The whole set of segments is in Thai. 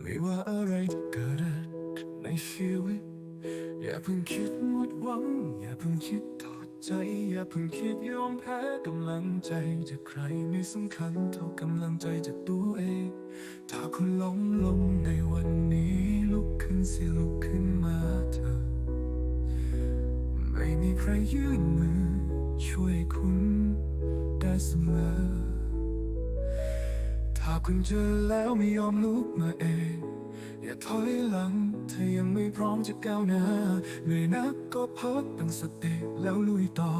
ไม่ว่าอะไรจะเกิดในชีวิต อย่าเพิ่งคิดหมดหวัง อย่าเพิ่งคิดถอดใจ อย่าเพิ่งคิดยอมแพ้กำลังใจจากใครไม่สำคัญเท่ากำลังใจจากตัวเอง ถ้าคุณล้มลงในวันนี้ลุกขึ้นสิลุกขึ้นมาเถอะไม่มีใครยื่นมือช่วยคุณได้เสมอ ถ้าคุณเจอแล้วไม่ยอมลุกมาเอง อย่าถอยหลัง ถ้ายังไม่พร้อมจะก้าวหน้าเหนื่อยนักก็พักตั้งสติแล้วลุยต่อ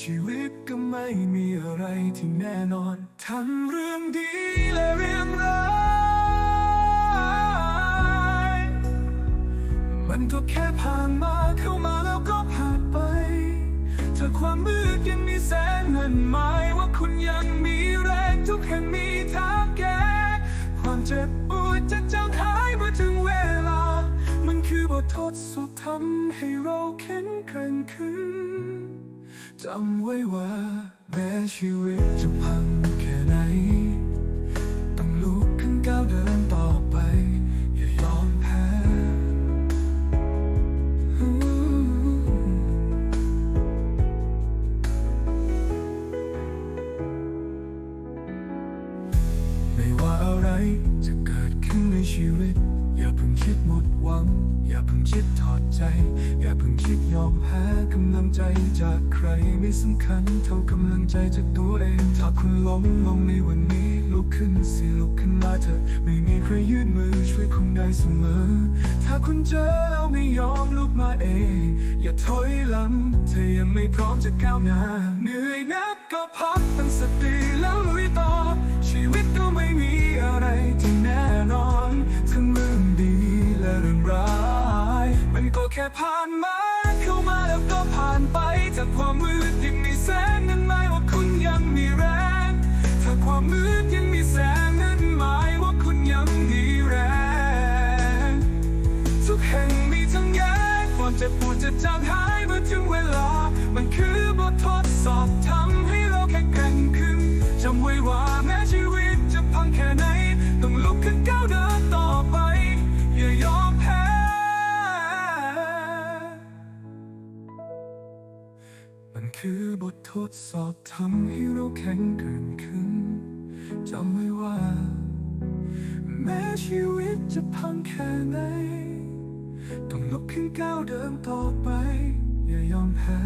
ชีวิตก็ไม่มีอะไรที่แน่นอน ทั้งเรื่องดีและเรื่องร้ายมันก็แค่ผ่านมาเข้ามาแล้วก็ผ่านไป ถ้าความมืดยังมีแสงนั่นหมายว่าคุณยังมีแรงทุกแห่งมีทาง เจ็บปวดจะจางหายเมื่อถึงเวลา มันคือบททดสอบทำให้เราแข็งแกร่งขึ้นจำไว้ว่าแม้ชีวิตจะพัง ไม่ว่าอะไรจะเกิดขึ้นในชีวิต อย่าเพิ่งคิดหมดหวัง อย่าเพิ่งคิดถอดใจ อย่าเพิ่งคิดยอมแพ้กำลังใจจากใครไม่สำคัญเท่ากำลังใจจากตัวเองถ้าคุณล้มลงในวันนี้ลุกขึ้นสิลุกขึ้นมาเถอะไม่มีใครยื่นมือช่วยคุณได้เสมอ ถ้าคุณเจอแล้วไม่ยอมลุกมาเอง อย่าถอยหลังเธอยังไม่พร้อมจะก้าวหน้าเหนื่อยนักก็พักตั้งสติแล้วลุยต่อ ผ่านมาเข้ามาแล้วก็ผ่านไปจากความมืดยังมีแสงนั่นหมายว่าคุณยังมีแรงถ้าความมืดยังมีแสงนั่นหมายว่าคุณยังมีแรงทุกแห่งมีทั้งแย่ความเจ็บปวดจะจางหายเมื่อถึงเวลา มันคือบททดสอบทำให้เราแข็งแกร่งขึ้นจำไว้ว่าแม้ชีวิตจะพังแค่ไหนต้องลุกขึ้นก้าวเดินต่อไปอย่ายอม คือบททดสอบทำให้เราแข็งแกร่งขึ้นจำไว้ว่า แม้ชีวิตจะพังแค่ไหน ต้องลุกขึ้นก้าวเดินต่อไป อย่ายอมแพ้